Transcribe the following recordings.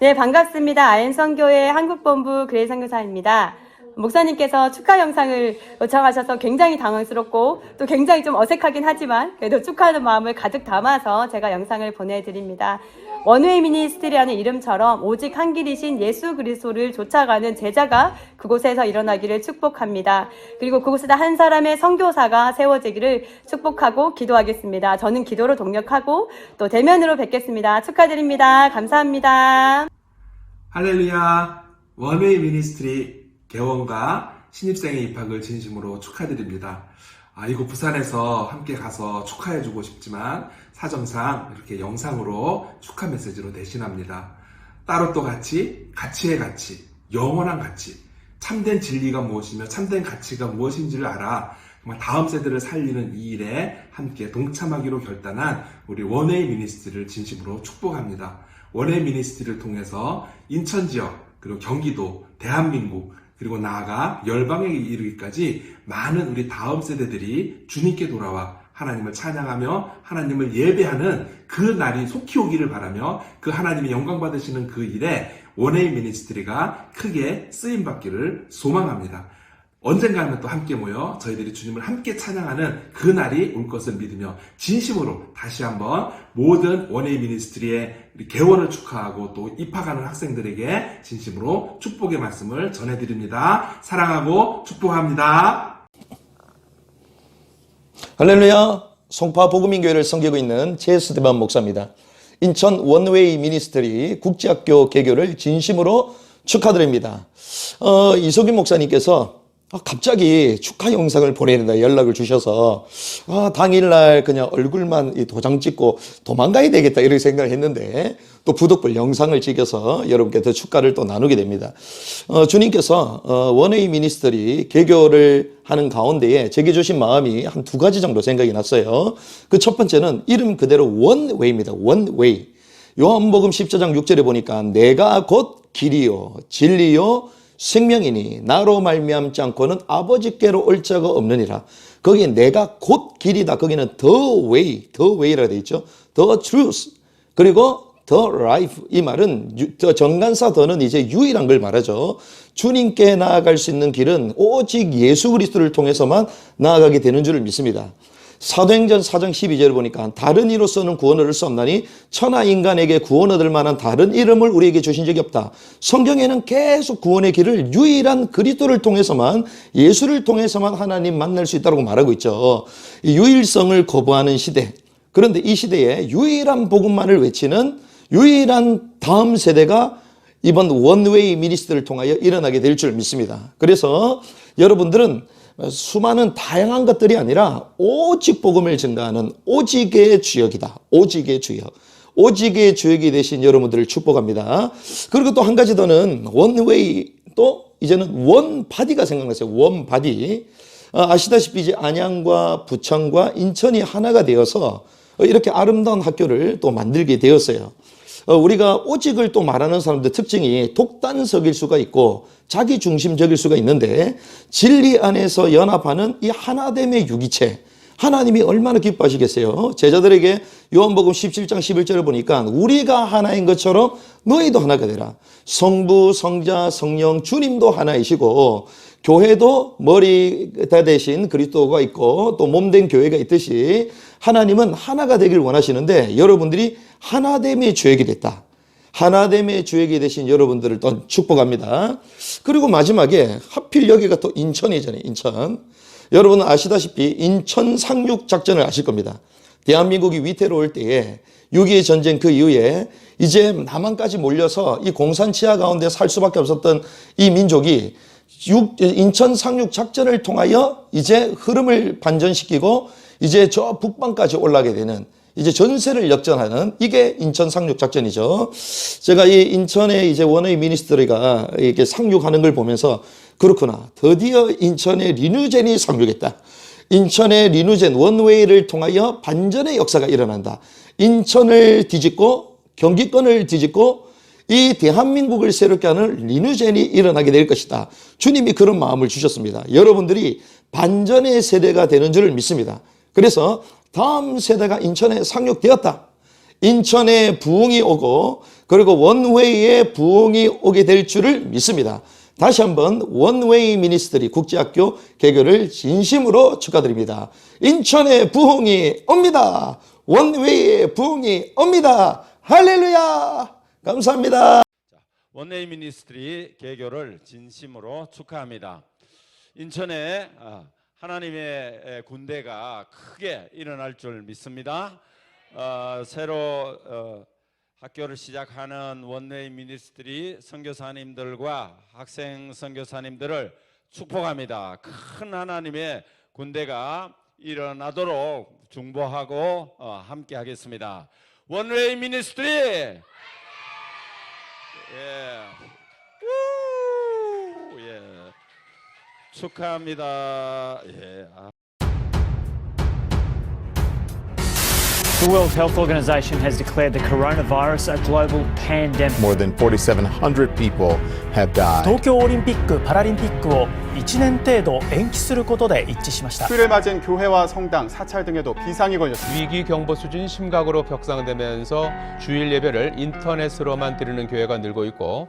네, 반갑습니다. 아엔성교회 한국본부 그레이 선교사입니다. 목사님께서 축하 영상을 요청하셔서 굉장히 당황스럽고 또 굉장히 좀 어색하긴 하지만 그래도 축하하는 마음을 가득 담아서 제가 영상을 보내드립니다. 원웨이 미니스트리라는 이름처럼 오직 한 길이신 예수 그리스도를 쫓아가는 제자가 그곳에서 일어나기를 축복합니다. 그리고 그곳에다 한 사람의 선교사가 세워지기를 축복하고 기도하겠습니다. 저는 기도로 동력하고 또 대면으로 뵙겠습니다. 축하드립니다. 감사합니다. 할렐루야 원웨이 미니스트리 개원과 신입생의 입학을 진심으로 축하드립니다. 아, 이곳 부산에서 함께 가서 축하해주고 싶지만 사정상 이렇게 영상으로 축하 메시지로 대신합니다. 따로 또 같이, 가치의 가치, 영원한 가치, 참된 진리가 무엇이며 참된 가치가 무엇인지를 알아 정말 다음 세대를 살리는 이 일에 함께 동참하기로 결단한 우리 원웨이 미니스트리를 진심으로 축복합니다. 원웨이 미니스트리를 통해서 인천 지역, 그리고 경기도, 대한민국, 그리고 나아가 열방에 이르기까지 많은 우리 다음 세대들이 주님께 돌아와 하나님을 찬양하며 하나님을 예배하는 그 날이 속히 오기를 바라며 그 하나님의 영광 받으시는 그 일에 원웨이 미니스트리가 크게 쓰임 받기를 소망합니다. 언젠가는 또 함께 모여 저희들이 주님을 함께 찬양하는 그 날이 올 것을 믿으며 진심으로 다시 한번 모든 원웨이 미니스트리의 개원을 축하하고 또 입학하는 학생들에게 진심으로 축복의 말씀을 전해드립니다. 사랑하고 축복합니다. 할렐루야 송파 복음인교회를 섬기고 있는 제스데반 목사입니다. 인천 원웨이 미니스트리 국제학교 개교를 진심으로 축하드립니다. 어, 이소김 목사님께서 아, 갑자기 축하 영상을 보내는다 연락을 주셔서 아, 당일날 그냥 얼굴만 이 도장 찍고 도망가야 되겠다 이렇게 생각을 했는데 또 부득불 영상을 찍어서 여러분께 더 축가를 또 나누게 됩니다. 어, 주님께서 어, 원웨이 미니스터리 개교를 하는 가운데에 제게 주신 마음이 한 두 가지 정도 생각이 났어요. 그 첫 번째는 이름 그대로 원웨이입니다. 원웨이. 요한복음 10장 6절에 보니까 내가 곧 길이요 진리요 생명이니 나로 말미암지 않고는 아버지께로 올 자가 없느니라. 거기에 내가 곧 길이다. 거기는 the way, the way라고 되어 있죠. the truth. 그리고 the life. 이 말은 정관사 더는 이제 유일한 걸 말하죠. 주님께 나아갈 수 있는 길은 오직 예수 그리스도를 통해서만 나아가게 되는 줄을 믿습니다. 사도행전 4장 12절을 보니까 다른 이로서는 구원 얻을 수 없나니 천하 인간에게 구원 얻을 만한 다른 이름을 우리에게 주신 적이 없다. 성경에는 계속 구원의 길을 유일한 그리스도를 통해서만 예수를 통해서만 하나님 만날 수 있다고 말하고 있죠. 이 유일성을 거부하는 시대. 그런데 이 시대에 유일한 복음만을 외치는 유일한 다음 세대가 이번 원웨이 미니스트를 통하여 일어나게 될 줄 믿습니다. 그래서 여러분들은 수많은 다양한 것들이 아니라 오직 복음을 증가하는 오직의 주역이다. 오직의 주역. 오직의 주역이 되신 여러분들을 축복합니다. 그리고 또 한 가지 더는 원웨이 또 이제는 원바디가 생각났어요. 원바디. 어, 아시다시피 이제 안양과 부천과 인천이 하나가 되어서 이렇게 아름다운 학교를 또 만들게 되었어요. 어, 우리가 오직을 또 말하는 사람들 특징이 독단적일 수가 있고 자기 중심적일 수가 있는데 진리 안에서 연합하는 이 하나됨의 유기체 하나님이 얼마나 기뻐하시겠어요? 제자들에게 요한복음 17장 11절을 보니까 우리가 하나인 것처럼 너희도 하나가 되라. 성부, 성자, 성령, 주님도 하나이시고 교회도 머리가 대신 그리스도가 있고 또 몸된 교회가 있듯이 하나님은 하나가 되길 원하시는데 여러분들이 하나됨의 주역이 됐다. 하나됨의 주역이 되신 여러분들을 또 축복합니다. 그리고 마지막에 하필 여기가 또 인천이잖아요. 인천. 여러분은 아시다시피 인천 상륙 작전을 아실 겁니다. 대한민국이 위태로울 때에 6.2 전쟁 그 이후에 이제 남한까지 몰려서 이 공산 치하 가운데 살 수밖에 없었던 이 민족이 육- 인천 상륙 작전을 통하여 이제 흐름을 반전시키고 이제 저 북방까지 올라가게 되는 이제 전세를 역전하는 이게 인천 상륙 작전이죠. 제가 이 인천의 이제 원웨이 미니스트리가 이렇게 상륙하는 걸 보면서 그렇구나. 드디어 인천의 리뉴젠이 상륙했다. 인천의 리누젠 원웨이를 통하여 반전의 역사가 일어난다. 인천을 뒤집고 경기권을 뒤집고 이 대한민국을 새롭게 하는 리누젠이 일어나게 될 것이다. 주님이 그런 마음을 주셨습니다. 여러분들이 반전의 세대가 되는 줄을 믿습니다. 그래서 다음 세대가 인천에 상륙되었다. 인천에 부흥이 오고 그리고 원웨이의 부흥이 오게 될 줄을 믿습니다. 다시 한번 원웨이 미니스트리 국제학교 개교를 진심으로 축하드립니다. 인천의 부흥이 옵니다. 원웨이의 부흥이 옵니다. 할렐루야! 감사합니다. 원네이 미니스트리 개교를 진심으로 축하합니다. 인천에 아, 하나님의 에, 군대가 크게 일어날 줄 믿습니다. 어, 새로 어, 학교를 시작하는 원네이 미니스트리 선교사님들과 학생 선교사님들을 축복합니다. 큰 하나님의 군대가 일어나도록 중보하고 어, 함께 하겠습니다. 원웨이 미니스트리 예. 우! 예. 축하합니다. 예. 아. The World Health Organization has declared the coronavirus a global pandemic. More than 4,700 people have died. 東京オリンピック・パラリンピックを1年程度延期することで一致しました 휴일을 맞은 교회와 성당, 사찰 등에도 비상이 걸렸습니다. 위기 경보 수준이 심각으로 벽상되면서 주일 예배를 인터넷으로만 드리는 교회가 늘고 있고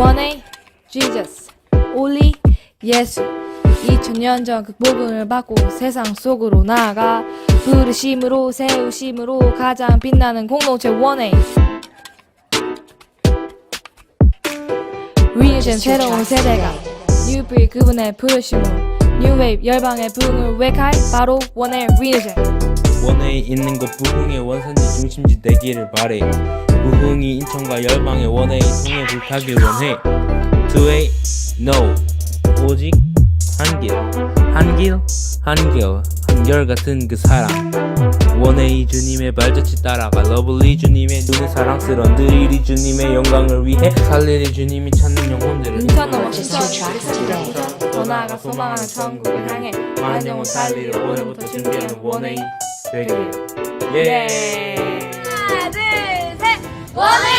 원의 Jesus, 올리 예수 2000년 전 극복을 받고 세상 속으로 나아가 부르심으로 세우심으로 가장 빛나는 공동체 원의 리니션 새로운 세대가 뉴브리 그분의 부르심으로 뉴웨이브 열방의 부흥을 외할 바로 원의 리니션 원에 있는 곳 부흥의 원산지 중심지 되기를 바래 부흥이 인천과 열방의 원에 통해 불타길 원해 두웨이 no 오직 한길. 한길? 한결. 한결같은 그 사랑. 원의 주님의 발자취 따라가 러블리 주님의 눈에 사랑스러운 드리리 주님의 영광을 위해 살리리 주님이 찾는 영혼들을 더 나아가 소망하는 천국을 향해 만 영혼 살리려 오늘부터 준비하는 원의 되길 예. 하 나